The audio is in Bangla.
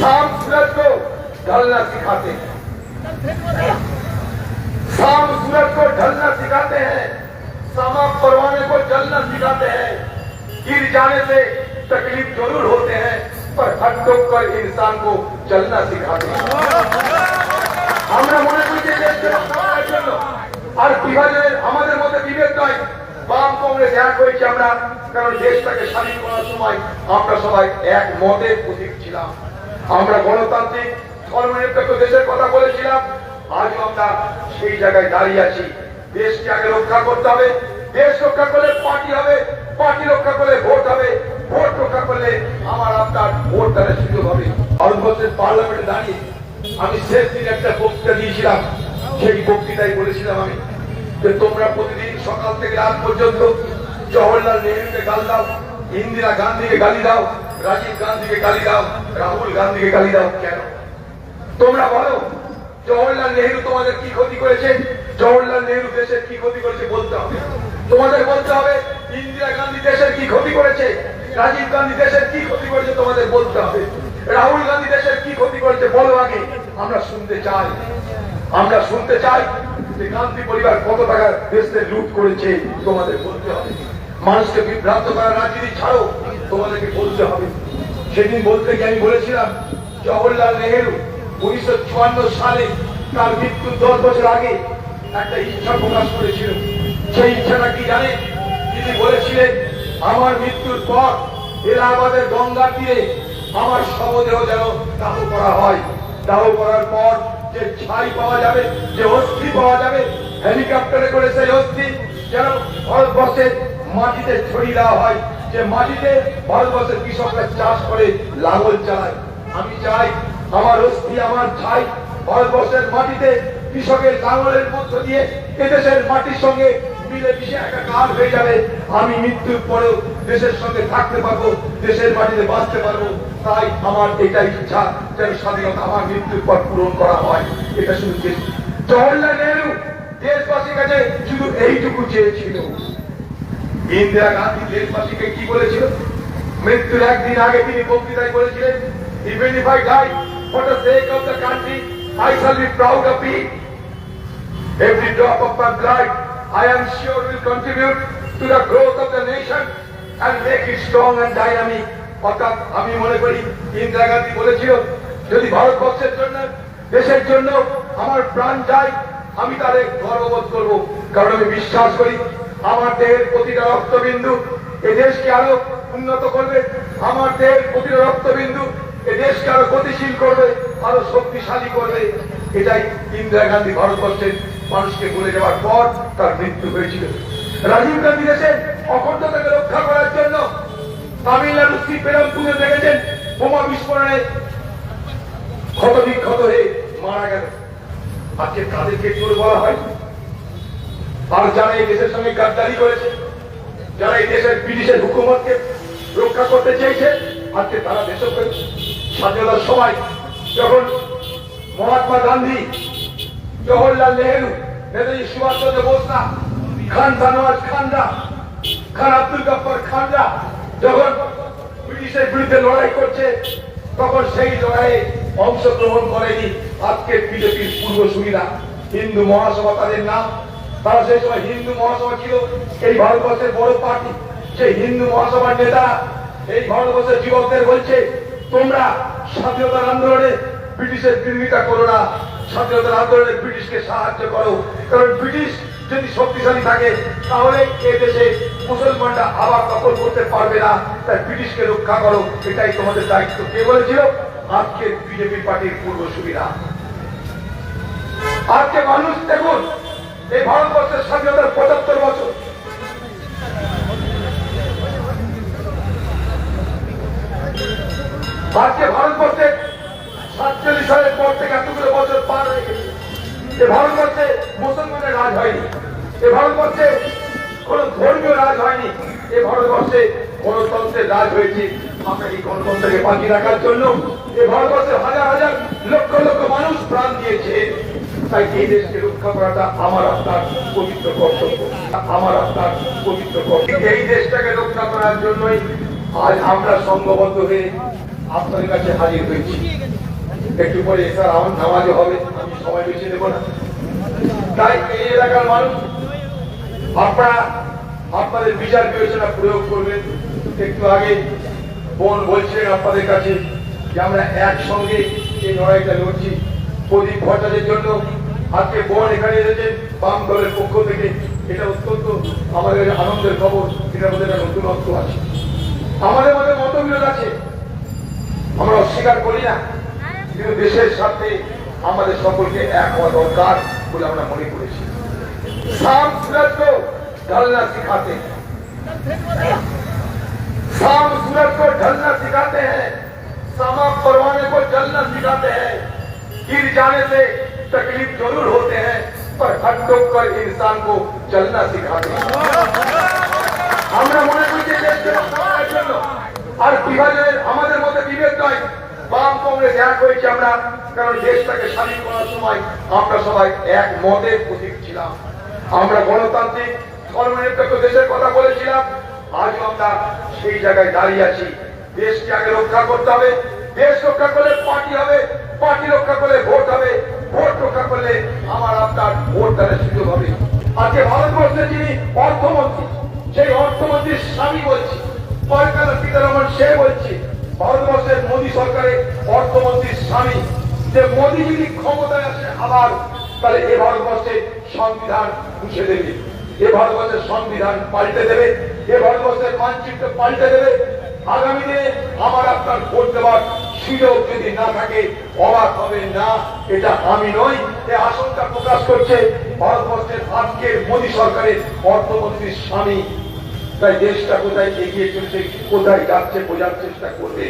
शाम सूरज को ढलना सिखाते हैं शाम सूरज को ढलना सिखाते हैं सामा परवाने को जलना सिखाते हैं गिर जाने से तकलीफ जरूर होते हैं पर हट कर इंसान को चलना सिखाते हैं আমরা মনে করি যে দেশকে রক্ষা করার জন্য আর বিভাজনের আমাদের মধ্যে বিভেদ নয় বাম কংগ্রেস এক হয়েছে আমরা কারণ দেশটাকে স্বাধীন করার সময় আমরা সবাই এক মতের প্রতীক ছিলাম আমরা গণতান্ত্রিক ধর্মনিরপেক্ষ দেশের কথা বলেছিলাম। আজও আমরা সেই জায়গায় দাঁড়িয়ে আছি। দেশকে আগে রক্ষা করতে হবে। দেশ রক্ষা করলে পার্টি হবে। পার্টি রক্ষা করলে ভোট হবে। ভোট রক্ষা করলে আমার আপনার ভোট দ্বারা সুযোগ হবে। ভারতবর্ষের পার্লামেন্টে দাঁড়িয়ে আমি শেষ দিন একটা বক্তৃতা দিয়েছিলাম। সেই বক্তৃতায় বলেছিলাম আমি যে তোমরা প্রতিদিন সকাল থেকে রাত পর্যন্ত জওহরলাল নেহরুকে গাল দাও, ইন্দিরা গান্ধীকে গালি দাও রাজীব গান্ধীকে গালি দাও, রাহুল গান্ধীকে গালি দাও, কেন? তোমরা বলো, জওহরলাল নেহরু তোমাদের কি ক্ষতি করেছে? জওহরলাল নেহরু দেশের কি ক্ষতি করেছে বলতে হবে। তোমাদের বলতে হবে, ইন্দিরা গান্ধী দেশের কি ক্ষতি করেছে? রাজীব গান্ধী দেশের কি ক্ষতি করেছে তোমাদের বলতে হবে। রাহুল গান্ধী দেশের কি ক্ষতি করেছে বলো আগে। আমরা শুনতে চাই। আমরা শুনতে চাই যে গান্ধী পরিবার কত টাকা দেশে লুট করেছে তোমাদের বলতে হবে। মানুষকে বিভ্রান্ত করার রাজনীতি ছাড়ো। তোমাদেরকে বলতে হবে। সেদিন বলতে গিয়ে আমি বলেছিলাম, জওহরলাল নেহেরু উনিশশো চুয়ান্ন সালে তার মৃত্যুর দশ বছর আগে একটা ইচ্ছা প্রকাশ করেছিল সেই ইচ্ছাটা কি জানেন? তিনি বলেছিলেন, আমার মৃত্যুর পর এলাহাবাদের গঙ্গা তীরে আমার শবদেহ যেন দাহ করা হয়। দাহ করার পর যে ছাই পাওয়া যাবে, যে অস্থি পাওয়া যাবে, হেলিকপ্টারে করে সেই অস্থি যেন ভারতবর্ষের মাটিতে ছড়িয়ে দেওয়া হয়। যে মাটিতে ভারতবর্ষের কৃষকরা চাষ করে লাঙল চালায়। আমি চাই আমার অস্থি, আমার ছাই ভারতবর্ষের মাটিতে কৃষকের লাঙলের মধ্য দিয়ে এদেশের মাটির সঙ্গে আমি মৃত্যুর পরেও দেশের সঙ্গে থাকতে পারব, দেশের মাটিতে বাঁচতে পারব। তাই আমার এটাই ইচ্ছা যেন স্বাধীনতা আমার মৃত্যুর পর পূরণ করা হয়। এটা চেষ্টা জওয়াহরলাল নেহরু দেশবাসীর কাছে শুধু এইটুকু চেয়েছিল। ইন্দিরা গান্ধী দেশবাসীকে কি বলেছিল? মৃত্যুর একদিন আগে তিনি বক্তৃতায় বলেছিলেন ইভেন ইফ আই ডাই আমি মনে করি, ইন্দিরা গান্ধী বলেছিল, যদি ভারতবর্ষের জন্য, দেশের জন্য আমার প্রাণ যায়, আমি তাদের গর্ববোধ করব। কারণ আমি বিশ্বাস করি আমার দেহের প্রতিটা রক্তবিন্দু এ দেশকে আরও উন্নত করবে। আমার দেহের প্রতিটা রক্তবিন্দু এ দেশকে আরও গতিশীল করবে, আরও শক্তিশালী করবে। এটাই ইন্দিরা গান্ধী ভারতবর্ষের মানুষকে বলে যাওয়ার পর তার মৃত্যু হয়েছিল। রাজীব গান্ধী দেশের অখণ্ডতাকে রক্ষা করার জন্য তামিলনাড়ু শ্রীপেরামপুরে দেখেছেন। বোমা বিস্ফোরণে ক্ষত বিক্ষত হয়ে মারা গেল। আজকে তাদেরকে চোর বলা হয়। আর যারা এই দেশের সঙ্গে গাদ্দারি করেছে, যারা এই দেশের ব্রিটিশের হুকুমতকে রক্ষা করতে চেয়েছে আজকে তারা দেশ স্বাধীনতার সময় যখন মহাত্মা গান্ধী, জওহরলাল নেহরু, নেতাজি সুভাষচন্দ্র বোসরা খান সানওয়াজ খানরা, খান আব্দুল গফর খানরা যখন ব্রিটিশের বিরুদ্ধে লড়াই করছে, তখন সেই লড়াইয়ে অংশগ্রহণ করেনি আজকে বিজেপির পূর্বসূরীরা। হিন্দু মহাসভা তাদের নাম তারা সেই সময় হিন্দু মহাসভা ছিল, এই ভারতবর্ষের বড় পার্টি। সেই হিন্দু মহাসভার নেতা, এই ভারতবর্ষের যুবকদের বলছে, তোমরা স্বাধীনতার আন্দোলনে ব্রিটিশের বিরোধিতা করো না। স্বাধীনতার আন্দোলনে ব্রিটিশকে সাহায্য করো। কারণ ব্রিটিশ যদি শক্তিশালী থাকে, তাহলে এ দেশে মুসলমানরা আবার দখল করতে পারবে না। তাই ব্রিটিশকে রক্ষা করো। এটাই তোমাদের দায়িত্ব। কে বলেছিল? আজকে বিজেপি পার্টির পূর্ব সুবিধা। আজকে মানুষ দেখুন এই ভারতবর্ষের স্বাধীনতার পঁচাত্তর বছর। আজকে ভারতবর্ষে সাতচল্লিশ সালের পর থেকে এতগুলো বছর পার হয়ে গেছে। এ ভারতবর্ষে মুসলমানের রাজ হয়নি। এ ভারতবর্ষে কোন ধর্মীয় রাজ হয়নি। এ ভারতবর্ষে গণতন্ত্রের রাজ হয়েছে। আপনাদের কাছে হাজির হয়েছি। একটু পরে স্যার আমার নামাজও হবে, আমি সময় বেশি দেবো না। তাই এই এলাকার মানুষ, আপনারা আপনাদের বিচার বিবেচনা প্রয়োগ করবেন। একটু আগে বোন বলছেন আপনাদের কাছে যে আমরা একসঙ্গে এই লড়াইটা লড়ছি। প্রদীপ ভট্টাচার্যের জন্য আজকে বোন এখানে এসেছে বাম দলের পক্ষ থেকে। এটা অত্যন্ত আমাদের আনন্দের খবর, এটা আমাদের অর্থ আছে। আমাদের মধ্যে মতবিরোধ আছে। আমরা অস্বীকার করি না। কিন্তু দেশের সাথে আমাদের সকলকে এক হওয়া দরকার বলে আমরা মনে করেছি। সাম সুরাজ ডালনা শিখাতে। को जलना सिखाते हैं गिर जाने से तकलीफ जरूर होते हैं पर हड्डों पर इंसान को चलना सिखाते हैं আমরা মনে করি যে দেশকে রক্ষা করার জন্য আর বিভাজনের আমাদের মধ্যে বিভেদ নয় বাম কংগ্রেস এক হয়েছে আমরা কারণ দেশটাকে স্বাধীন করার সময় আমরা সবাই এক মতের প্রতীক ছিলাম আমরা গণতান্ত্রিক ধর্মনিরপেক্ষ দেশের কথা বলেছিলাম আজও আমরা সেই জায়গায় দাঁড়িয়ে আছি দেশকে আগে রক্ষা করতে হবে দেশ রক্ষা করলে পার্টি হবে, পার্টি রক্ষা করলে ভোট হবে, ভোট রক্ষা করলে আমার আপনার ভোট দানের সুযোগ হবে। আজকে ভারতবর্ষের যিনি অর্থমন্ত্রী, সেই অর্থমন্ত্রীর স্বামী বলছি কলকাতা সীতারামন সে বলছে, ভারতবর্ষের মোদী সরকারের অর্থমন্ত্রীর স্বামী, যে মোদী যদি ক্ষমতায় আসে আবার, তাহলে এ ভারতবর্ষে সংবিধান মুছে দেবে। এ ভারতবর্ষের সংবিধান পাল্টে দেবে, এ ভারতবর্ষের মানচিত্র পাল্টে দেবে আগামী আমার আপনার ভোট দেওয়ার সুযোগ যদি না থাকে, অবাক হবে, না, এটা আমি নই। এ আশঙ্কা প্রকাশ করছে ভারতবর্ষের আজকের মোদী সরকারের অর্থমন্ত্রীর স্বামী। তাই দেশটা কোথায় এগিয়ে চলছে, কোথায় যাচ্ছে, বোঝার চেষ্টা করবে।